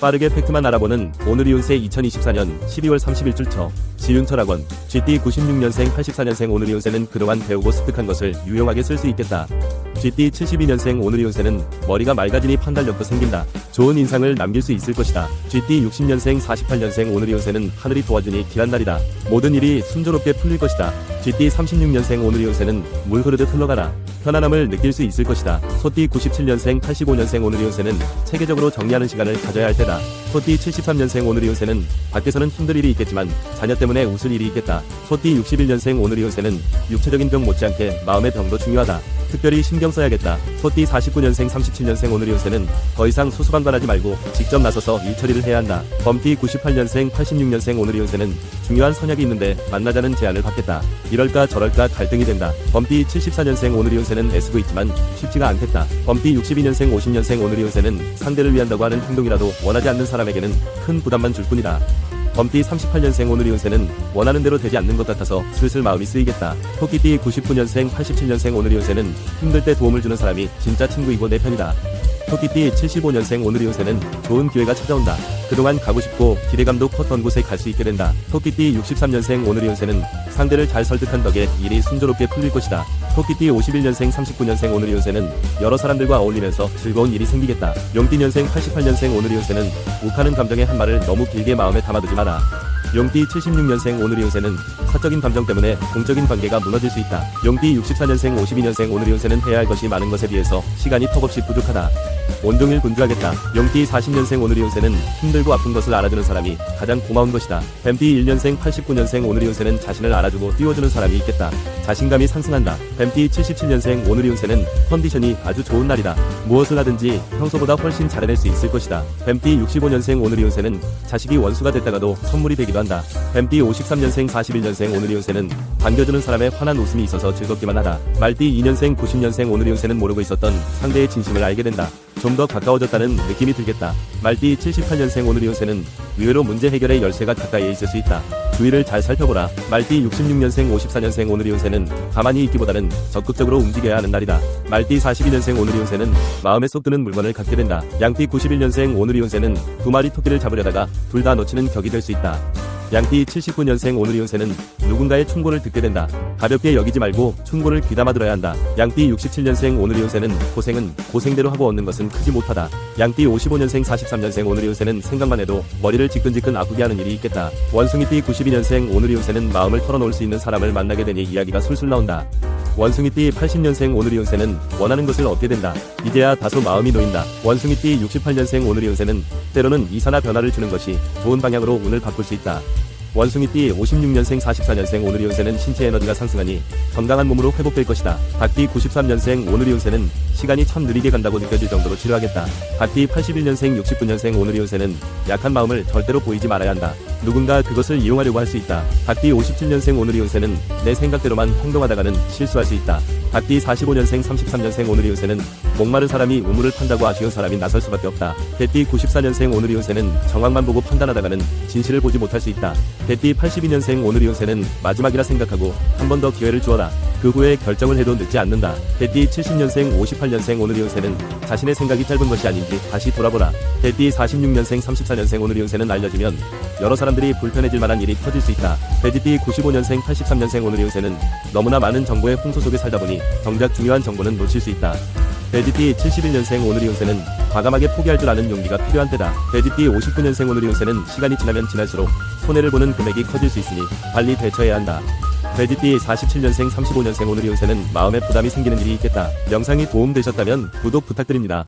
빠르게 팩트만 알아보는 오늘 이 운세 2024년 12월 30일 출처 지윤철학원 GT 96년생 84년생 오늘 이 운세는 그동안 배우고 습득한 것을 유용하게 쓸 수 있겠다. GT 72년생 오늘 이 운세는 머리가 맑아지니 판단력도 생긴다. 좋은 인상을 남길 수 있을 것이다. GT 60년생 48년생 오늘 이 운세는 하늘이 도와주니 길한 날이다. 모든 일이 순조롭게 풀릴 것이다. GT 36년생 오늘 이 운세는 물 흐르듯 흘러가라. 편안함을 느낄 수 있을 것이다. 소띠 97년생 85년생 오늘 이 운세는 체계적으로 정리하는 시간을 가져야 할 때다. 소띠 73년생 오늘 이 운세는 밖에서는 힘들 일이 있겠지만 자녀 때문에 웃을 일이 있겠다. 소띠 61년생 오늘 이 운세는 육체적인 병 못지않게 마음의 병도 중요하다. 특별히 신경 써야겠다. 소띠 49년생 37년생 오늘이 운세는 더 이상 수수방관하지 말고 직접 나서서 일 처리를 해야 한다. 범띠 98년생 86년생 오늘이 운세는 중요한 선약이 있는데 만나자는 제안을 받겠다. 이럴까 저럴까 갈등이 된다. 범띠 74년생 오늘이 운세는 애쓰고 있지만 쉽지가 않겠다. 범띠 62년생 50년생 오늘이 운세는 상대를 위한다고 하는 행동이라도 원하지 않는 사람에게는 큰 부담만 줄 뿐이다. 범띠 38년생 오늘이 운세는 원하는 대로 되지 않는 것 같아서 슬슬 마음이 쓰이겠다. 토끼띠 99년생 87년생 오늘이 운세는 힘들 때 도움을 주는 사람이 진짜 친구이고 내 편이다. 토끼띠 75년생 오늘이 운세는 좋은 기회가 찾아온다. 그동안 가고 싶고 기대감도 컸던 곳에 갈 수 있게 된다. 토끼띠 63년생 오늘이 운세는 상대를 잘 설득한 덕에 일이 순조롭게 풀릴 것이다. 토끼띠 51년생 39년생 오늘이 운세는 여러 사람들과 어울리면서 즐거운 일이 생기겠다. 용띠년생 88년생 오늘이 운세는 욱하는 감정의 한 말을 너무 길게 마음에 담아두지 마라. 용띠 76년생 오늘이 운세는 사적인 감정 때문에 공적인 관계가 무너질 수 있다. 용띠 64년생 52년생 오늘이 운세는 해야 할 것이 많은 것에 비해서 시간이 턱없이 부족하다. 온종일 분주하겠다. 용띠 40년생 오늘이 운세는 힘 들고 아픈 것을 알아주는 사람이 가장 고마운 것이다. 뱀띠 1년생 89년생 오늘이 운세는 자신을 알아주고 띄워주는 사람이 있겠다. 자신감이 상승한다. 뱀띠 77년생 오늘이 운세는 컨디션이 아주 좋은 날이다. 무엇을 하든지 평소보다 훨씬 잘해낼 수 있을 것이다. 뱀띠 65년생 오늘이 운세는 자식이 원수가 됐다가도 선물이 되기도 한다. 뱀띠 53년생 41년생 오늘이 운세는 반겨주는 사람의 환한 웃음이 있어서 즐겁기만 하다. 말띠 2년생 90년생 오늘이 운세는 모르고 있었던 상대의 진심을 알게 된다. 좀 더 가까워졌다는 느낌이 들겠다. 말띠 78년생 오늘이 운세는 의외로 문제 해결의 열쇠가 가까이에 있을 수 있다. 주위를 잘 살펴보라. 말띠 66년생 54년생 오늘이 운세는 가만히 있기보다는 적극적으로 움직여야 하는 날이다. 말띠 42년생 오늘이 운세는 마음에 쏙 드는 물건을 갖게 된다. 양띠 91년생 오늘이 운세는 두 마리 토끼를 잡으려다가 둘 다 놓치는 격이 될 수 있다. 양띠 79년생 오늘 이 운세는 누군가의 충고를 듣게 된다. 가볍게 여기지 말고 충고를 귀담아 들어야 한다. 양띠 67년생 오늘 이 운세는 고생은 고생대로 하고 얻는 것은 크지 못하다. 양띠 55년생 43년생 오늘 이 운세는 생각만 해도 머리를 지끈지끈 아프게 하는 일이 있겠다. 원숭이띠 92년생 오늘 이 운세는 마음을 털어놓을 수 있는 사람을 만나게 되니 이야기가 술술 나온다. 원숭이띠 80년생 오늘이 운세는 원하는 것을 얻게 된다. 이제야 다소 마음이 놓인다. 원숭이띠 68년생 오늘이 운세는 때로는 이사나 변화를 주는 것이 좋은 방향으로 운을 바꿀 수 있다. 원숭이띠 56년생 44년생 오늘이 운세는 신체 에너지가 상승하니 건강한 몸으로 회복될 것이다. 닭띠 93년생 오늘이 운세는 시간이 참 느리게 간다고 느껴질 정도로 치료하겠다. 닭띠 81년생 69년생 오늘이 운세는 약한 마음을 절대로 보이지 말아야 한다. 누군가 그것을 이용하려고 할 수 있다. 닭띠 57년생 오늘이 운세는 내 생각대로만 행동하다가는 실수할 수 있다. 닭띠 45년생 33년생 오늘이 운세는 목마른 사람이 우물을 판다고 아쉬운 사람이 나설 수밖에 없다. 개띠 94년생 오늘이 운세는 정황만 보고 판단하다가는 진실을 보지 못할 수 있다. 개띠 82년생 오늘이 운세는 마지막이라 생각하고 한 번 더 기회를 주어라. 그 후에 결정을 해도 늦지 않는다. 개띠 70년생 58년생 오늘 이 운세는 자신의 생각이 짧은 것이 아닌지 다시 돌아보라. 개띠 46년생 34년생 오늘 이 운세는 알려지면 여러 사람들이 불편해질 만한 일이 터질 수 있다. 돼지띠 95년생 83년생 오늘 이 운세는 너무나 많은 정보의 홍수 속에 살다 보니 정작 중요한 정보는 놓칠 수 있다. 돼지띠 71년생 오늘이 운세는 과감하게 포기할 줄 아는 용기가 필요한 때다. 돼지띠 59년생 오늘이 운세는 시간이 지나면 지날수록 손해를 보는 금액이 커질 수 있으니 빨리 대처해야 한다. 돼지띠 47년생 35년생 오늘이 운세는 마음에 부담이 생기는 일이 있겠다. 영상이 도움되셨다면 구독 부탁드립니다.